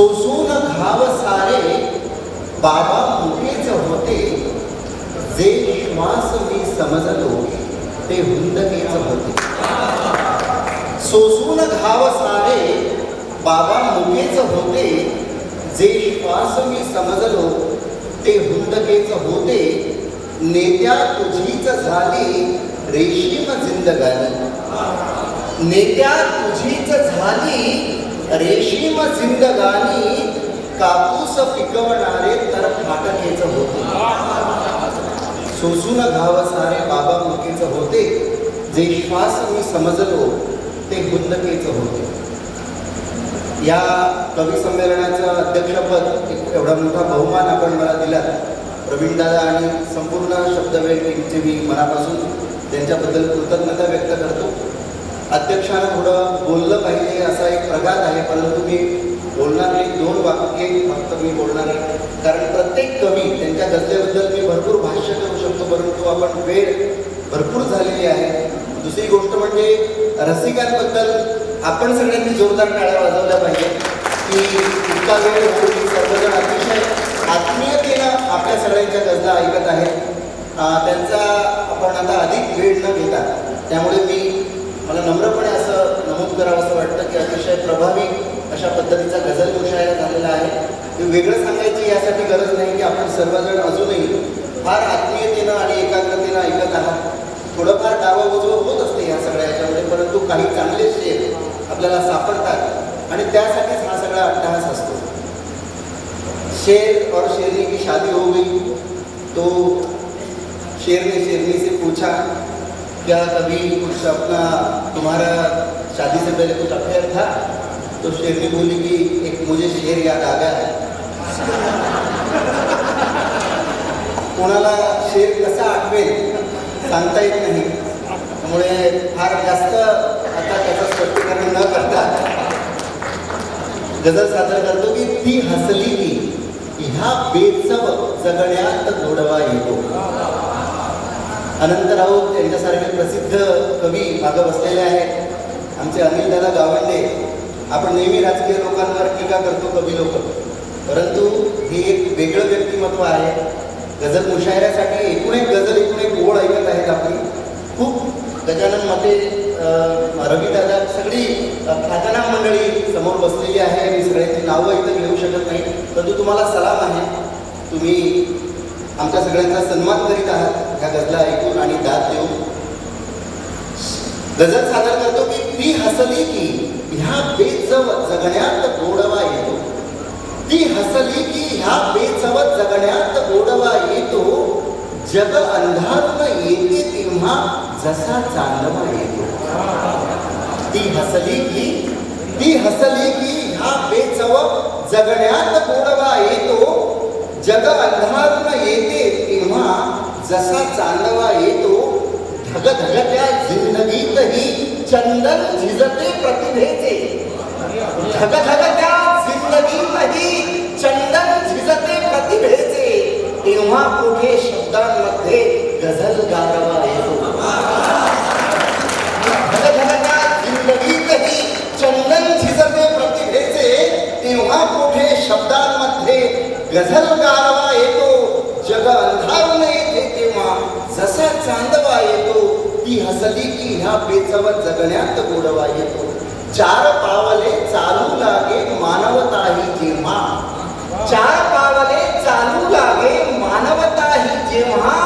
सोसून घाव सारे बाबा मुकेच होते? जे श्वास मी समजलो ते हुंदकेच होते. सोसून घाव सारे बाबा मुकेच होते? जे श्वास मी समजलो ते हुंदकेच होते? नेत्या तुझीच झाली रेशीम जिंदगानी नेत्या तुझीच झाली रेशीम जिंदगानी कापूस पिकवणारे तर फाटकेच होते. सोसून घाव सारे बाबा मुकेच होते. जे श्वास मी समजलो ते गुंदकेच होते. या कवी संमेलनाचं अध्यक्षपद एक एवढा मोठा बहुमान आपण मला दिला. प्रवीणदादा आणि संपूर्ण शब्दवेळ टीमचे मी मनापासून त्यांच्याबद्दल कृतज्ञता व्यक्त करतो. अध्यक्षानं थोडं बोललं पाहिजे असा एक प्रघात आहे. परंतु मी बोलणार नाही दोन वाक्ये फक्त मी बोलणार आहे. कारण प्रत्येक कवी त्यांच्या गझलेबद्दल मी भरपूर भाष्य करू शकतो परंतु आपण वेळ भरपूर झालेली आहे. दुसरी गोष्ट म्हणजे रसिकांबद्दल आपण सगळ्यांनी जोरदार टाळ्या वाजवल्या पाहिजे की इतका वेळ होऊन सर्वजण अतिशय आत्मीयतेनं आपल्या सगळ्यांच्या गजला ऐकत आहेत. त्यांचा आपण आता अधिक वेळ न घेता त्यामुळे मी मला नम्रपणे असं नमूद करावं असं वाटतं की अतिशय प्रभावी अशा पद्धतीचा गझल मुशायरा झालेला आहे. ते वेगळं सांगायची यासाठी गरज नाही की आपण सर्वजण अजूनही फार आत्मीयतेनं आणि एकाग्रतेनं ऐकत आहात. थोडंफार डावं उजवं होत असते ह्या सगळ्या याच्यामध्ये परंतु काही चांगले शेर आपल्याला सापडतात आणि त्यासाठीच हा सगळा अट्टहास असतो. शेर और शेरनी की शादी हो गई तो शेर ने शेरनी से पूछा क्या कभी कुछ अपना तुम्हारा शादी से पहले कुछ अफेयर था? तो शेरनी बोली कि एक मुझे शेर याद आ गया है। कोणाला शेर कसा आठवेल? सांगता येत नाही. त्यामुळे फार जास्त आता त्याचं स्पष्टीकरण न करता गजल सादर करतो की ती हसली की ह्या बेचव जगण्यात गोडवा येतो. अनंत राऊत यांच्यासारखे प्रसिद्ध कवी मागं बसलेले आहेत. आमचे अनिल दादा गावंडे. आपण नेहमी राजकीय लोकांवर टीका करतो कवी लोक. परंतु हे एक वेगळं व्यक्तिमत्व आहे. गझल मुशायऱ्यासाठी एकूण एक गझल एकूण एक ओळ ऐकत आहेत आपली. खूप गजानन मते रवीदादा सगळी ख्यातना ख्यातनाम मंडळी समोर बसलेली आहे. मी सगळ्यांची नावं इथं घेऊ शकत नाही. परंतु तुम्हाला सलाम आहे. तुम्ही आमच्या सगळ्यांचा सन्मान करीत आहात. ह्या गजला ऐकून आणि दाद देऊन गजल सादर करतो की ती हसली की ह्या बेचव जगण्यात गोडवा येतो. ती हसली की ह्या बेचवत जगण्यात गोडवा येतो. जग अंधारून येते तेव्हा जसा चांदवा येतो. ती हसली की ती हसली की ह्या बेचव जगण्यात गोडवा येतो. जग अंधारून येते जसा चांदवा येतो धगधगत्या जिंदगीतही चंदन झिजते प्रतिभेचे धगधगत्या जिंदगीतही चंदन झिजते प्रतिभेचे तेव्हा कुठे शब्दांमध्ये गझल गारवा येतो। धगधगत्या जिंदगीतही चंदन झिजते प्रतिभेचे तेव्हा कुठे शब्दांमध्ये गझल गारवा हसली की जगण्यात गोडवा येतो चार पावले चालू लागे मानवता ही जेव्हा. चार पावले चालू लागे मानवता ही जेव्हा.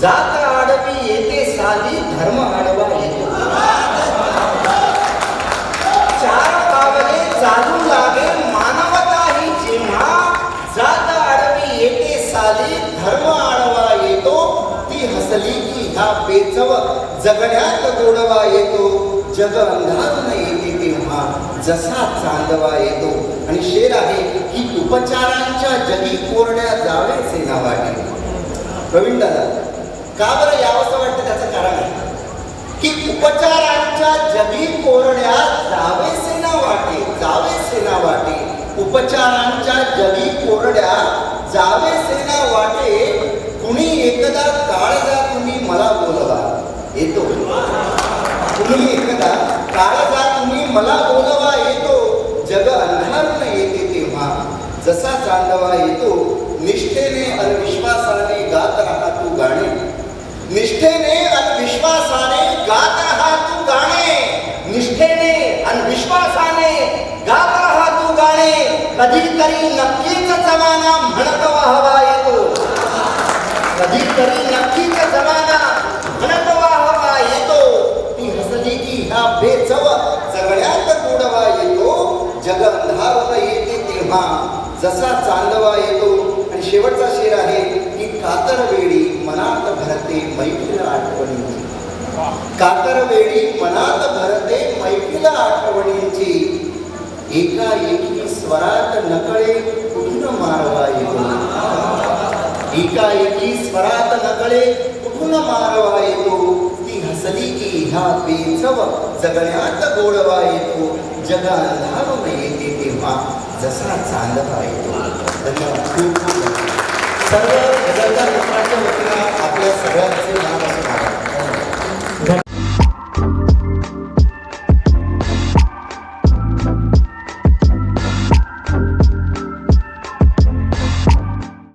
जात आडवी येते साधी धर्म आडवा येतो. चार पावले चालू लागे मानवता ही जेव्हा. जात आडवी येते साधी धर्म आडवा ती हसली की ह्या बेचव जगण्यात गोडवा येतो. जग अंधारून येते तेव्हा जसा चांदवा येतो. आणि शेर आहे की उपचारांच्या जगी कोरड्या जावेचे नावाने प्रवीण दादा का बरं यावंसं वाटतं त्याचं कारण आहे? की उपचारांच्या जगी कोरड्या जावेसे ना वाटे जावेसे ना वाटे उपचारांच्या जगी कोरड्या जावेसे ना वाटे कुणी एकदा काळजा तुम्ही मला बोलवा येतो काळाचा तुम्ही मला बोलवा येतो जग अंधारून येते तेव्हा. जसा चांदवा येतो निष्ठेने अनविश्वासाने गात राहा तू गाणे. निष्ठेने अनविश्वासाने गात राहा तू गाणे. निष्ठेने अनविश्वासाने गात राहा तू गाणे. कधीतरी नक्कीच जमाना म्हणत वाहवा येतो. कधीतरी नक्कीच जमाना म्हणत वाहवा येतो ती हसली की ह्या बेचव जगण्यात गोडवा येतो जग अंधारून हा जसा चांदवा येतो आणि शेवटचा शेर आहे की कातर वेळी मनात भरते मैफिल आठवणींची. कातर वेळी मनात भरते मैफिल आठवणींची. एका एकी स्वरात नकळे कुठून मारवा येतो? एकाएकी स्वरात नकळे कुठून मारवा येतो? हसली ह्या बेचव जगण्यात गोडवा येतो जगाला अंधारून येते तेव्हा जसा चांदता येतो धन्यवाद. खूप खूप सर्व गजलदार मित्रांच्या वतीनं आपल्या सगळ्यांचे